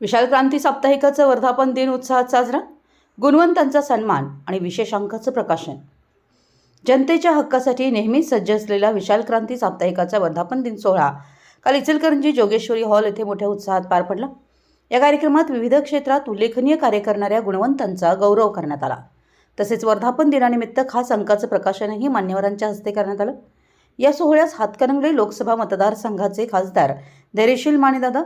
विशाल क्रांती साप्ताहिकाचं वर्धापन दिन उत्साहात साजरा? गुणवंतांचा सन्मान आणि विशेष अंकाचं प्रकाशन. जनतेच्या हक्कासाठी नेहमीच सज्ज असलेला विशाल क्रांती साप्ताहिकाचा वर्धापन दिन सोहळा काल इचलकरंजी जोगेश्वरी हॉल येथे मोठ्या उत्साहात पार पडला. या कार्यक्रमात विविध क्षेत्रात उल्लेखनीय कार्य करणाऱ्या गुणवंतांचा गौरव करण्यात आला. तसेच वर्धापन दिनानिमित्त खास अंकाचं प्रकाशनही मान्यवरांच्या हस्ते करण्यात आलं. या सोहळ्यास हातकणंगले लोकसभा मतदारसंघाचे खासदार धैर्यशील मानेदादा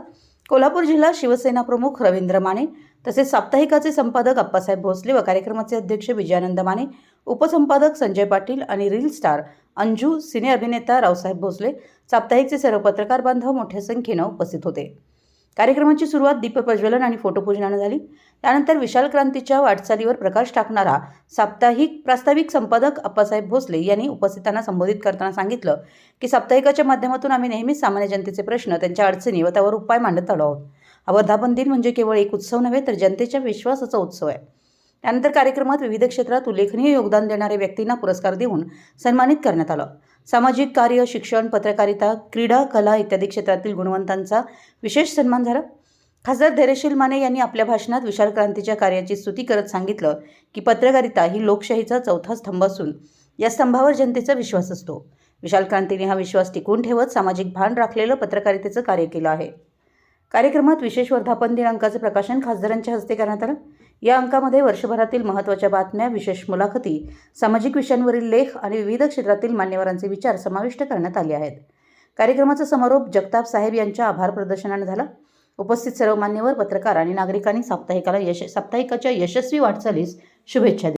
कोल्हापूर जिल्हा शिवसेना प्रमुख रवींद्र माने तसेच साप्ताहिकाचे संपादक अप्पासाहेब भोसले व कार्यक्रमाचे अध्यक्ष विजयानंद माने उपसंपादक संजय पाटील आणि रील स्टार अंजू सिने अभिनेता रावसाहेब भोसले साप्ताहिकचे सर्व पत्रकार बांधव मोठ्या संख्येनं उपस्थित होते. कार्यक्रमाची सुरुवात दीपप्रज्वलन आणि फोटोपूजनानं झाली. त्यानंतर विशाल क्रांतीच्या वाटचालीवर प्रकाश टाकणारा साप्ताहिक प्रास्ताविक संपादक अप्पासाहेब भोसले यांनी उपस्थितांना संबोधित करताना सांगितलं की साप्ताहिकाच्या माध्यमातून आम्ही नेहमीच सामान्य जनतेचे प्रश्न त्यांच्या अडचणी व त्यावर उपाय मांडत आलो आहोत हा वर्धापन दिन म्हणजे केवळ एक उत्सव नव्हे तर जनतेच्या विश्वासाचा उत्सव आहे. त्यानंतर कार्यक्रमात विविध क्षेत्रात उल्लेखनीय योगदान देणाऱ्या व्यक्तींना पुरस्कार देऊन सन्मानित करण्यात आलं. सामाजिक कार्य शिक्षण पत्रकारिता क्रीडा कला इत्यादी क्षेत्रातील गुणवंतांचा विशेष सन्मान झाला. खासदार धैर्यशील माने यांनी आपल्या भाषणात विशाल क्रांतीच्या कार्याची स्तुती करत सांगितलं की पत्रकारिता ही लोकशाहीचा चौथा स्तंभ असून या स्तंभावर जनतेचा विश्वास असतो. विशाल क्रांतीने हा विश्वास टिकवून ठेवत सामाजिक भान राखलेलं पत्रकारितेचं कार्य केलं आहे. कार्यक्रमात विशेष वर्धापन दिन अंकाचं प्रकाशन खासदारांच्या हस्ते करण्यात आलं. या अंकामध्ये वर्षभरातील महत्त्वाच्या बातम्या विशेष मुलाखती सामाजिक विषयांवरील लेख आणि विविध क्षेत्रातील मान्यवरांचे विचार समाविष्ट करण्यात आले आहेत. कार्यक्रमाचा समारोप जगताप साहेब यांच्या आभार प्रदर्शनाने झाला. उपस्थित सर्व मान्यवर पत्रकार आणि नागरिकांनी साप्ताहिकाला यश साप्ताहिकाच्या यशस्वी वाटचालीस शुभेच्छा